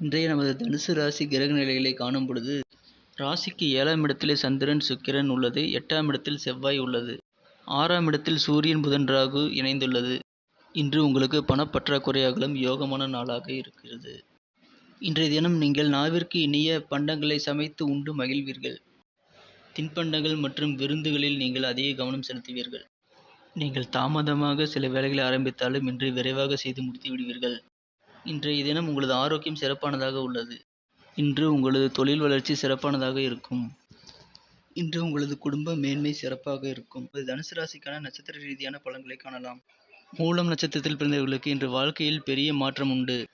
இன்றைய நமது தனுசு ராசி கிரக நிலைகளை காணும் பொழுது ராசிக்கு ஏழாம் இடத்திலே சந்திரன் சுக்கிரன் உள்ளது எட்டாம் இடத்தில் செவ்வாய் உள்ளது ஆறாம் இடத்தில் சூரியன் புதன் ராகு இணைந்துள்ளது. இன்று உங்களுக்கு பணப்பற்றாக்குறையாகலும் யோகமான நாளாக இருக்கிறது. இன்றைய தினம் நீங்கள் நாவிற்கு இனிய பண்டங்களை சமைத்து உண்டு மகிழ்வீர்கள். தின்பண்டங்கள் மற்றும் விருந்துகளில் நீங்கள் அதிக கவனம் செலுத்துவீர்கள். நீங்கள் தாமதமாக சில வேலைகளை ஆரம்பித்தாலும் இன்று விரைவாக செய்து முடித்து விடுவீர்கள் இன்றைய தினம் உங்களது ஆரோக்கியம் சிறப்பானதாக உள்ளது. இன்று உங்களது தொழில் வளர்ச்சி சிறப்பானதாக இருக்கும். இன்று உங்களது குடும்ப மேன்மை சிறப்பாக இருக்கும். தனுசு ராசிக்கான நட்சத்திர ரீதியான பலன்களை காணலாம். மூலம் நட்சத்திரத்தில் பிறந்தவர்களுக்கு இன்று வாழ்க்கையில் பெரிய மாற்றம் உண்டு.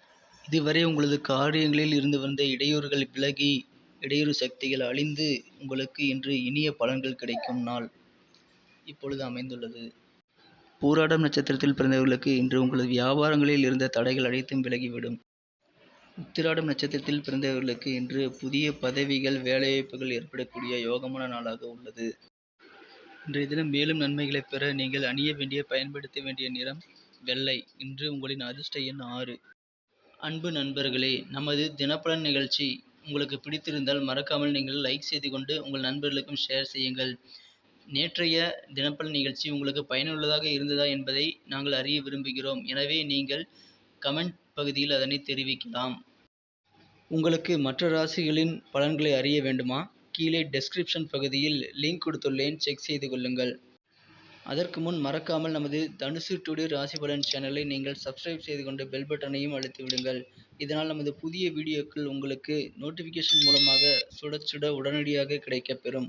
இதுவரை உங்களது காரியங்களில் இருந்து வந்த இடையூறுகள் விலகி இடையூறு சக்திகள் அழிந்து உங்களுக்கு இன்று இனிய பலன்கள் கிடைக்கும் நாள். இப்பொழுது அமைந்துள்ளது. பூராடம் நட்சத்திரத்தில் பிறந்தவர்களுக்கு இன்று உங்களது வியாபாரங்களில் இருந்த தடைகள் அனைத்தும் விலகிவிடும். உத்திராடம் நட்சத்திரத்தில் பிறந்தவர்களுக்கு இன்று புதிய பதவிகள் வேலைவாய்ப்புகள் ஏற்படக்கூடிய யோகமான நாளாக உள்ளது. இன்றைய தினம் மேலும் நன்மைகளை பெற நீங்கள் அணிய வேண்டிய பயன்படுத்த வேண்டிய நிறம் வெள்ளை. இன்று உங்களின் அதிர்ஷ்ட எண் ஆறு. அன்பு நண்பர்களே நமது தினப்பலன் நிகழ்ச்சி உங்களுக்கு பிடித்திருந்தால் மறக்காமல் நீங்கள் லைக் செய்து கொண்டு உங்கள் நண்பர்களுக்கும் ஷேர் செய்யுங்கள். நேற்றைய தினப்பலன் நிகழ்ச்சி உங்களுக்கு பயனுள்ளதாக இருந்ததா என்பதை நாங்கள் அறிய விரும்புகிறோம். எனவே நீங்கள் கமெண்ட் பகுதியில் அதனை தெரிவிக்கலாம். உங்களுக்கு மற்ற ராசிகளின் பலன்களை அறிய வேண்டுமா? கீழே டெஸ்கிரிப்ஷன் பகுதியில் லிங்க் கொடுத்துள்ளேன். செக் செய்து கொள்ளுங்கள். அதற்கு முன் மறக்காமல் நமது தனுசு டுடே ராசி பலன் சேனலை நீங்கள் சப்ஸ்கிரைப் செய்து கொண்டு பெல் பட்டனையும் அழுத்தி விடுங்கள். இதனால் நமது புதிய வீடியோக்கள் உங்களுக்கு நோட்டிஃபிகேஷன் மூலமாக சுட சுட உடனடியாக கிடைக்கப்பெறும்.